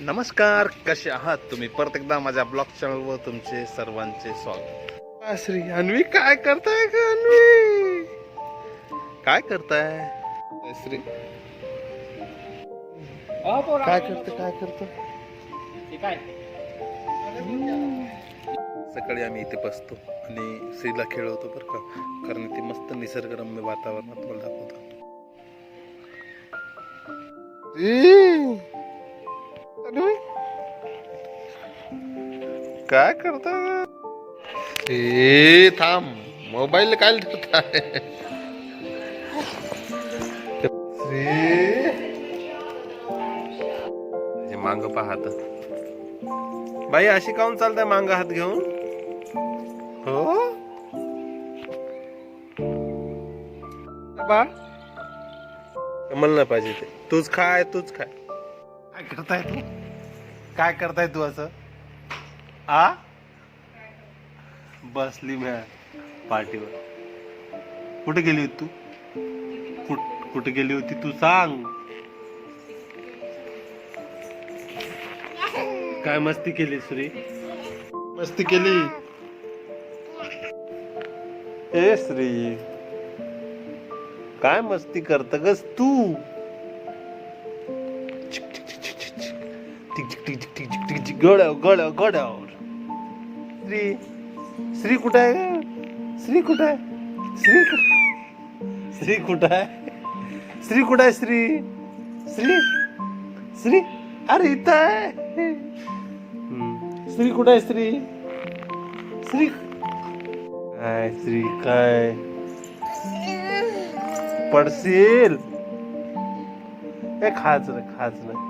नमस्कार कसे आहात तुम्ही? परत एकदा माझ्या ब्लॉग चॅनलवर तुमचे सर्वांचे स्वागत. श्री अन्वी काय करताय का अन्वी? काय करताय? श्री? काय करते काय करतो? सकाळी आम्ही इथे बसतो आणि श्रीला खेळवतो बरं का कारण ती मस्त निसर्गरम्य वातावरणात मला दाखवतो काय करता? ए थांब. मोबाईल काय ठेवताय हे मांग पाहत बाई अशी काऊन चालतंय मांग हात घेऊन? हो? बा. नाही पाहिजे ते. तूच खाय तूच खाय. काय करताय तू? काय करताय तू असं? आ बसली म्या पार्टीवर कुठे गेली होती तू कुठ- कुठे गेली होती तू सांग काय मस्ती केली श्री मस्ती केली ए श्री काय मस्ती करत गस तू चिक, चिक, चिक, श्री श्री कुठं आहे? श्री कुठं आहे? श्री कुठं श्री कुठं आहे? श्री कुठं आहे श्री? श्री श्री अरे इथं आहे. श्री कुठं आहे श्री? श्री काय श्री काय? पडशील. ए खाच ना खाच ना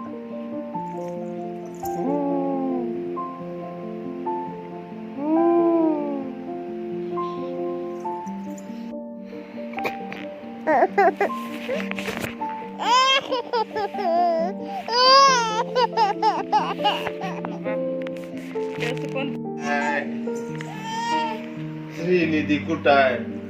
श्रीनिधी कुठं आहे